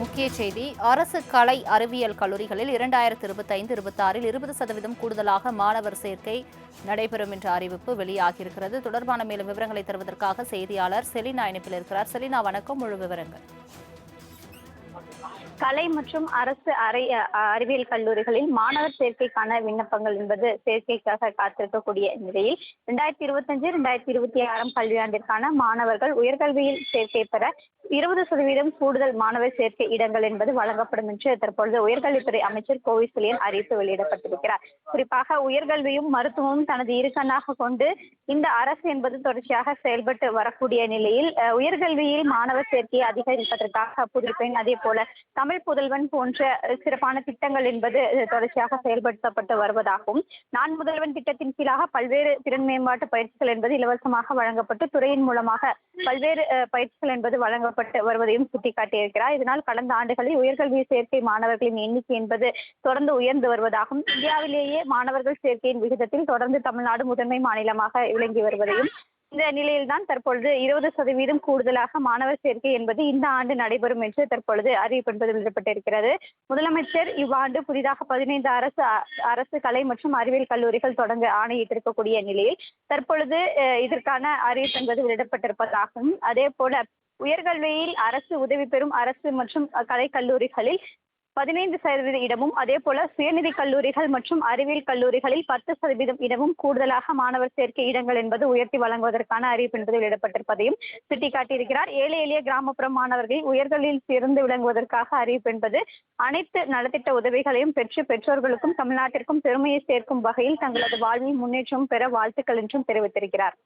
முக்கிய செய்தி அரசு கலை அறிவியல் கல்லூரிகளில் இரண்டாயிரத்து இருபத்தைந்து இருபத்தாறில் இருபது சதவீதம் கூடுதலாக மாணவர் சேர்க்கை நடைபெறும் என்ற அறிவிப்பு வெளியாகியிருக்கிறது. தொடர்பான மேலும் விவரங்களை தருவதற்காக செய்தியாளர் செலினா இணைப்பில் இருக்கிறார். செலினா வணக்கம். முழு விவரங்கள். கலை மற்றும் அரசு அறை அறிவியல் கல்லூரிகளில் மாணவர் சேர்க்கைக்கான விண்ணப்பங்கள் என்பது சேர்க்கைக்காக காத்திருக்கக்கூடிய நிலையில் ரெண்டாயிரத்தி இருபத்தஞ்சு ரெண்டாயிரத்தி இருபத்தி ஆறாம் கல்வியாண்டிற்கான மாணவர்கள் உயர்கல்வியில் சேர்க்கை பெற இருபது சதவீதம் கூடுதல் மாணவர் சேர்க்கை இடங்கள் என்பது வழங்கப்படும் என்று தற்பொழுது உயர்கல்வித்துறை அமைச்சர் கோவை செலியன் அறிவிப்பு வெளியிடப்பட்டிருக்கிறார். குறிப்பாக உயர்கல்வியும் மருத்துவமும் தனது இருக்கண்ணாக கொண்டு இந்த அரசு என்பது தொடர்ச்சியாக செயல்பட்டு வரக்கூடிய நிலையில் உயர்கல்வியில் மாணவர் சேர்க்கையை அதிகரிப்பதற்காக புதுப்பெண் அதே போல தமிழ் புதல்வன் போன்ற சிறப்பான திட்டங்கள் என்பது தொடர்ச்சியாக செயல்படுத்தப்பட்டு வருவதாகவும் நான் முதல்வன் திட்டத்தின் கீழாக பல்வேறு திறன் மேம்பாட்டு பயிற்சிகள் என்பது இலவசமாக வழங்கப்பட்டு துறையின் மூலமாக பல்வேறு பயிற்சிகள் என்பது வழங்கப்பட்டு வருவதையும் சுட்டிக்காட்டியிருக்கிறார். இதனால் கடந்த ஆண்டுகளில் உயர்கல்வி சேர்க்கை மாணவர்களின் எண்ணிக்கை என்பது தொடர்ந்து உயர்ந்து வருவதாகவும் இந்தியாவிலேயே மாணவர்கள் சேர்க்கையின் விகிதத்தில் தொடர்ந்து தமிழ்நாடு முதன்மை மாநிலமாக விளங்கி வருவதையும் இந்த நிலையில்தான் தற்பொழுது இருபது சதவீதம் கூடுதலாக மாணவர் சேர்க்கை என்பது இந்த ஆண்டு நடைபெறும் என்று தற்பொழுது அறிவிப்பு வெளியிடப்பட்டிருக்கிறது முதலமைச்சர் இவ்வாண்டு புதிதாக பதினைந்து அரசு அரசு கலை மற்றும் அறிவியல் கல்லூரிகள் தொடங்க ஆணையிட்டிருக்கக்கூடிய நிலையில் தற்பொழுது இதற்கான அறிவிப்பு என்பது வெளியிடப்பட்டிருப்பதாகவும் அதே போல உயர்கல்வியில் அரசு உதவி பெறும் அரசு மற்றும் அஹ், கலை கல்லூரிகளில் பதினைந்து சதவீத இடமும் அதே போல சுயநிதி கல்லூரிகள் மற்றும் அறிவியல் கல்லூரிகளில் பத்து சதவீதம் இடமும் கூடுதலாக மாணவர் சேர்க்கை இடங்கள் என்பது உயர்த்தி வழங்குவதற்கான அறிவிப்பு என்பது வெளியிடப்பட்டிருப்பதையும் சுட்டிக்காட்டியிருக்கிறார். ஏழை எளிய கிராமப்புற மாணவர்கள் உயர்களில் சிறந்து விளங்குவதற்காக அறிவிப்பு என்பது அனைத்து நலத்திட்ட உதவிகளையும் பெற்று பெற்றோர்களுக்கும் தமிழ்நாட்டிற்கும் பெருமையை சேர்க்கும் வகையில் தங்களது வாழ்வில் முன்னேற்றம் பெற வாழ்த்துக்கள் என்றும் தெரிவித்திருக்கிறார்.